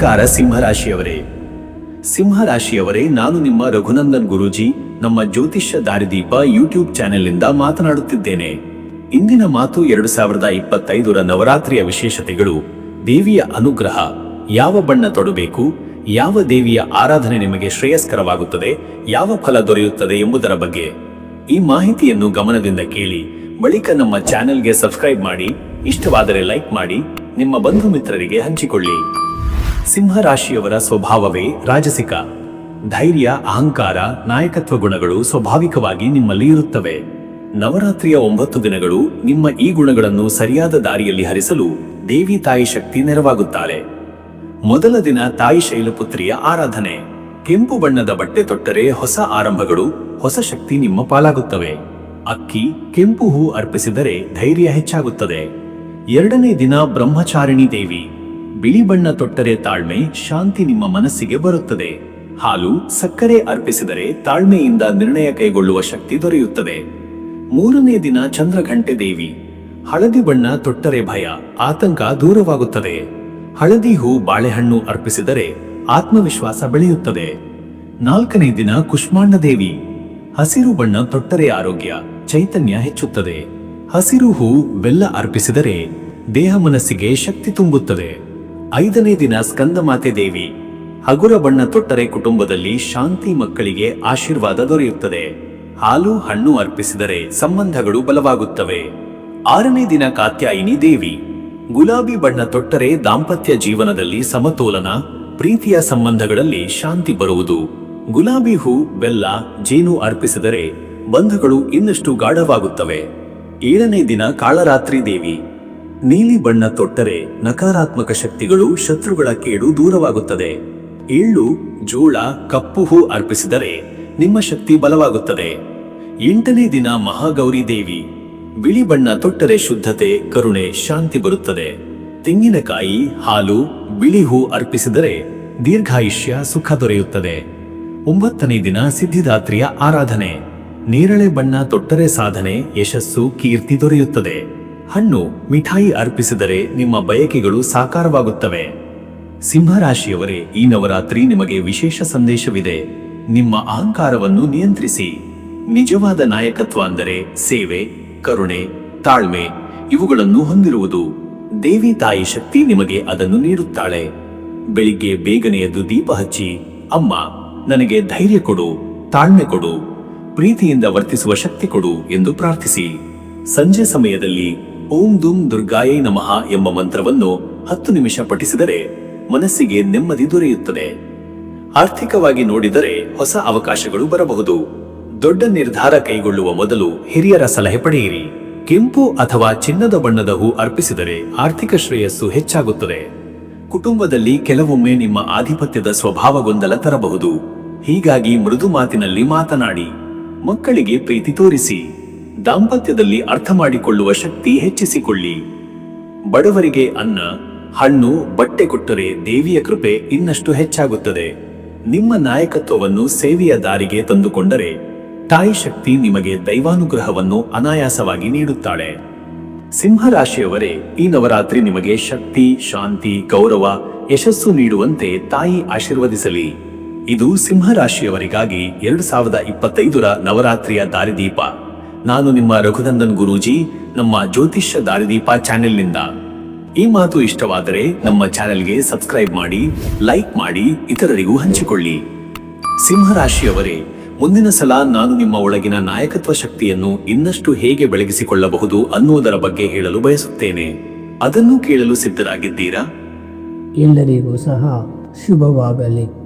ನಮಸ್ಕಾರ ಸಿಂಹರಾಶಿಯವರೇ. ಸಿಂಹರಾಶಿಯವರೇ, ನಾನು ನಿಮ್ಮ ರಘುನಂದನ್ ಗುರೂಜಿ, ನಮ್ಮ ಜ್ಯೋತಿಷ್ಯ ದಾರಿದೀಪ ಯೂಟ್ಯೂಬ್ ಚಾನೆಲ್ನಿಂದ ಮಾತನಾಡುತ್ತಿದ್ದೇನೆ. ಇಂದಿನ ಮಾತು ಎರಡು ಸಾವಿರದ ಇಪ್ಪತ್ತೈದರ ನವರಾತ್ರಿಯ ವಿಶೇಷತೆಗಳು. ದೇವಿಯ ಅನುಗ್ರಹ, ಯಾವ ಬಣ್ಣ ತೊಡಬೇಕು, ಯಾವ ದೇವಿಯ ಆರಾಧನೆ ನಿಮಗೆ ಶ್ರೇಯಸ್ಕರವಾಗುತ್ತದೆ, ಯಾವ ಫಲ ದೊರೆಯುತ್ತದೆ ಎಂಬುದರ ಬಗ್ಗೆ. ಈ ಮಾಹಿತಿಯನ್ನು ಗಮನದಿಂದ ಕೇಳಿ, ಬಳಿಕ ನಮ್ಮ ಚಾನೆಲ್ಗೆ ಸಬ್ಸ್ಕ್ರೈಬ್ ಮಾಡಿ, ಇಷ್ಟವಾದರೆ ಲೈಕ್ ಮಾಡಿ, ನಿಮ್ಮ ಬಂಧು ಮಿತ್ರರಿಗೆ ಹಂಚಿಕೊಳ್ಳಿ. ಸಿಂಹರಾಶಿಯವರ ಸ್ವಭಾವವೇ ರಾಜಸಿಕ. ಧೈರ್ಯ, ಅಹಂಕಾರ, ನಾಯಕತ್ವ ಗುಣಗಳು ಸ್ವಾಭಾವಿಕವಾಗಿ ನಿಮ್ಮಲ್ಲಿ ಇರುತ್ತವೆ. ನವರಾತ್ರಿಯ ಒಂಬತ್ತು ದಿನಗಳು ನಿಮ್ಮ ಈ ಗುಣಗಳನ್ನು ಸರಿಯಾದ ದಾರಿಯಲ್ಲಿ ಹರಿಸಲು ದೇವಿ ತಾಯಿ ಶಕ್ತಿ ನೆರವಾಗುತ್ತಾರೆ. ಮೊದಲ ದಿನ ತಾಯಿ ಶೈಲಪುತ್ರಿಯ ಆರಾಧನೆ. ಕೆಂಪು ಬಣ್ಣದ ಬಟ್ಟೆ ತೊಟ್ಟರೆ ಹೊಸ ಆರಂಭಗಳು, ಹೊಸ ಶಕ್ತಿ ನಿಮ್ಮ ಪಾಲಾಗುತ್ತವೆ. ಅಕ್ಕಿ, ಕೆಂಪು ಹೂ ಅರ್ಪಿಸಿದರೆ ಧೈರ್ಯ ಹೆಚ್ಚಾಗುತ್ತದೆ. ಎರಡನೇ ದಿನ ಬ್ರಹ್ಮಚಾರಿಣಿ ದೇವಿ. ಬಿಳಿ ಬಣ್ಣ ತೊಟ್ಟರೆ ತಾಳ್ಮೆ ಶಾಂತಿ ನಿಮ್ಮ ಮನಸ್ಸಿಗೆ ಬರುತ್ತದೆ. ಹಾಲು ಸಕ್ಕರೆ ಅರ್ಪಿಸಿದರೆ ತಾಳ್ಮೆಯಿಂದ ನಿರ್ಣಯ ಕೈಗೊಳ್ಳುವ ಶಕ್ತಿ ದೊರೆಯುತ್ತದೆ. ಮೂರನೇ ದಿನ ಚಂದ್ರಘಂಟೆ ದೇವಿ. ಹಳದಿ ಬಣ್ಣ ತೊಟ್ಟರೆ ಭಯ, ಆತಂಕ ದೂರವಾಗುತ್ತದೆ. ಹಳದಿ ಹೂ ಬಾಳೆಹಣ್ಣು ಅರ್ಪಿಸಿದರೆ ಆತ್ಮವಿಶ್ವಾಸ ಬೆಳೆಯುತ್ತದೆ. ನಾಲ್ಕನೇ ದಿನ ಕುಷ್ಮಾಂಡ ದೇವಿ. ಹಸಿರು ಬಣ್ಣ ತೊಟ್ಟರೆ ಆರೋಗ್ಯ, ಚೈತನ್ಯ ಹೆಚ್ಚುತ್ತದೆ. ಹಸಿರು ಹೂ ಬೆಲ್ಲ ಅರ್ಪಿಸಿದರೆ ದೇಹ ಮನಸ್ಸಿಗೆ ಶಕ್ತಿ ತುಂಬುತ್ತದೆ. ಐದನೇ ದಿನ ಸ್ಕಂದಮಾತೆ ದೇವಿ, ಹಗುರ ಬಣ್ಣ ತೊಟ್ಟರೆ ಕುಟುಂಬದಲ್ಲಿ ಶಾಂತಿ ಮಕ್ಕಳಿಗೆ ಆಶೀರ್ವಾದ ದೊರೆಯುತ್ತದೆ. ಹಾಲು, ಹಣ್ಣು ಅರ್ಪಿಸಿದರೆ ಸಂಬಂಧಗಳು ಬಲವಾಗುತ್ತವೆ. ಆರನೇ ದಿನ ಕಾತ್ಯಾಯಿನಿ ದೇವಿ, ಗುಲಾಬಿ ಬಣ್ಣ ತೊಟ್ಟರೆ ದಾಂಪತ್ಯ ಜೀವನದಲ್ಲಿ ಸಮತೋಲನ, ಪ್ರೀತಿಯ ಸಂಬಂಧಗಳಲ್ಲಿ ಶಾಂತಿ ಬರುವುದು. ಗುಲಾಬಿ ಹೂ, ಬೆಲ್ಲ, ಜೇನು ಅರ್ಪಿಸಿದರೆ ಬಂಧಗಳು ಇನ್ನಷ್ಟು ಗಾಢವಾಗುತ್ತವೆ. ಏಳನೇ ದಿನ ಕಾಳರಾತ್ರಿ ದೇವಿ ನೀಲಿ ಬಣ್ಣ ತೊಟ್ಟರೆ ನಕಾರಾತ್ಮಕ ಶಕ್ತಿಗಳು ಶತ್ರುಗಳ ಕೇಡು ದೂರವಾಗುತ್ತದೆ. ಎಳ್ಳು ಜೋಳ, ಕಪ್ಪು ಹೂ ಅರ್ಪಿಸಿದರೆ ನಿಮ್ಮ ಶಕ್ತಿ ಬಲವಾಗುತ್ತದೆ. ಎಂಟನೇ ದಿನ ಮಹಾಗೌರಿ ದೇವಿ. ಬಿಳಿ ಬಣ್ಣ ತೊಟ್ಟರೆ ಶುದ್ಧತೆ, ಕರುಣೆ, ಶಾಂತಿ ಬರುತ್ತದೆ. ತೆಂಗಿನಕಾಯಿ, ಹಾಲು, ಬಿಳಿ ಹೂ ಅರ್ಪಿಸಿದರೆ ದೀರ್ಘಾಯುಷ್ಯ, ಸುಖ ದೊರೆಯುತ್ತದೆ. ಒಂಬತ್ತನೇ ದಿನ ಸಿದ್ಧಿದಾತ್ರಿಯ ಆರಾಧನೆ. ನೇರಳೆ ಬಣ್ಣ ತೊಟ್ಟರೆ ಸಾಧನೆ, ಯಶಸ್ಸು, ಕೀರ್ತಿ ದೊರೆಯುತ್ತದೆ. ಹಣ್ಣು ಮಿಠಾಯಿ ಅರ್ಪಿಸಿದರೆ ನಿಮ್ಮ ಬಯಕೆಗಳು ಸಾಕಾರವಾಗುತ್ತವೆ. ಸಿಂಹರಾಶಿಯವರೇ, ಈ ನವರಾತ್ರಿ ನಿಮಗೆ ವಿಶೇಷ ಸಂದೇಶವಿದೆ. ನಿಮ್ಮ ಅಹಂಕಾರವನ್ನು ನಿಯಂತ್ರಿಸಿ. ನಿಜವಾದ ನಾಯಕತ್ವ ಅಂದರೆ ಸೇವೆ, ಕರುಣೆ, ತಾಳ್ಮೆ, ಇವುಗಳನ್ನು ಹೊಂದಿರುವುದು. ದೇವಿ ತಾಯಿ ಶಕ್ತಿ ನಿಮಗೆ ಅದನ್ನು ನೀಡುತ್ತಾಳೆ. ಬೆಳಿಗ್ಗೆ ಬೇಗನೆ ಎದ್ದು ದೀಪ ಹಚ್ಚಿ, ಅಮ್ಮ, ನನಗೆ ಧೈರ್ಯ ಕೊಡು, ತಾಳ್ಮೆ ಕೊಡು, ಪ್ರೀತಿಯಿಂದ ವರ್ತಿಸುವ ಶಕ್ತಿ ಕೊಡು ಎಂದು ಪ್ರಾರ್ಥಿಸಿ. ಸಂಜೆ ಸಮಯದಲ್ಲಿ ಓಂ ದುಂ ದುರ್ಗಾಯೈ ನಮಃ ಎಂಬ ಮಂತ್ರವನ್ನು ಹತ್ತು ನಿಮಿಷ ಪಠಿಸಿದರೆ ಮನಸ್ಸಿಗೆ ನೆಮ್ಮದಿ ದೊರೆಯುತ್ತದೆ. ಆರ್ಥಿಕವಾಗಿ ನೋಡಿದರೆ ಹೊಸ ಅವಕಾಶಗಳು ಬರಬಹುದು. ದೊಡ್ಡ ನಿರ್ಧಾರ ಕೈಗೊಳ್ಳುವ ಮೊದಲು ಹಿರಿಯರ ಸಲಹೆ ಪಡೆಯಿರಿ. ಕೆಂಪು ಅಥವಾ ಚಿನ್ನದ ಬಣ್ಣದ ಹೂ ಅರ್ಪಿಸಿದರೆ ಆರ್ಥಿಕ ಶ್ರೇಯಸ್ಸು ಹೆಚ್ಚಾಗುತ್ತದೆ. ಕುಟುಂಬದಲ್ಲಿ ಕೆಲವೊಮ್ಮೆ ನಿಮ್ಮ ಆಧಿಪತ್ಯದ ಸ್ವಭಾವ ಗೊಂದಲ ತರಬಹುದು. ಹೀಗಾಗಿ ಮೃದು ಮಾತಿನಲ್ಲಿ ಮಾತನಾಡಿ. ಮಕ್ಕಳಿಗೆ ಪ್ರೀತಿ ತೋರಿಸಿ. ದಾಂಪತ್ಯದಲ್ಲಿ ಅರ್ಥ ಮಾಡಿಕೊಳ್ಳುವ ಶಕ್ತಿ ಹೆಚ್ಚಿಸಿಕೊಳ್ಳಿ. ಬಡವರಿಗೆ ಅನ್ನ, ಹಣ್ಣು, ಬಟ್ಟೆ ಕೊಟ್ಟರೆ ದೇವಿಯ ಕೃಪೆ ಇನ್ನಷ್ಟು ಹೆಚ್ಚಾಗುತ್ತದೆ. ನಿಮ್ಮ ನಾಯಕತ್ವವನ್ನು ಸೇವೆಯ ದಾರಿಗೆ ತಂದುಕೊಂಡರೆ ತಾಯಿ ಶಕ್ತಿ ನಿಮಗೆ ದೈವಾನುಗ್ರಹವನ್ನು ಅನಾಯಾಸವಾಗಿ ನೀಡುತ್ತಾಳೆ. ಸಿಂಹರಾಶಿಯವರೇ, ಈ ನವರಾತ್ರಿ ನಿಮಗೆ ಶಕ್ತಿ, ಶಾಂತಿ, ಗೌರವ, ಯಶಸ್ಸು ನೀಡುವಂತೆ ತಾಯಿ ಆಶೀರ್ವದಿಸಲಿ. ಇದು ಸಿಂಹರಾಶಿಯವರಿಗಾಗಿ ಎರಡು ಸಾವಿರದ ಇಪ್ಪತ್ತೈದರ ನವರಾತ್ರಿಯ ದಾರಿದೀಪ. ನಾನು ನಿಮ್ಮ ರಘುನಂದನ್ ಗುರೂಜಿ, ನಮ್ಮ ಜ್ಯೋತಿಷ್ಯ ದಾರಿದೀಪ ಚಾನೆಲ್ನಿಂದ. ಈ ಮಾತು ಇಷ್ಟವಾದರೆ ನಮ್ಮ ಚಾನೆಲ್ಗೆ ಸಬ್ಸ್ಕ್ರೈಬ್ ಮಾಡಿ, ಲೈಕ್ ಮಾಡಿ, ಇತರರಿಗೂ ಹಂಚಿಕೊಳ್ಳಿ. ಸಿಂಹರಾಶಿಯವರೇ ಮುಂದಿನ ಸಲ ನಾನು ನಿಮ್ಮ ಒಳಗಿನ ನಾಯಕತ್ವ ಶಕ್ತಿಯನ್ನು ಇನ್ನಷ್ಟು ಹೇಗೆ ಬೆಳಗಿಸಿಕೊಳ್ಳಬಹುದು ಅನ್ನುವುದರ ಬಗ್ಗೆ ಹೇಳಲು ಬಯಸುತ್ತೇನೆ. ಅದನ್ನು ಕೇಳಲು ಸಿದ್ಧರಾಗಿದ್ದೀರಾ? ಎಲ್ಲರಿಗೂ ಸಹ ಶುಭವಾಗಲಿ.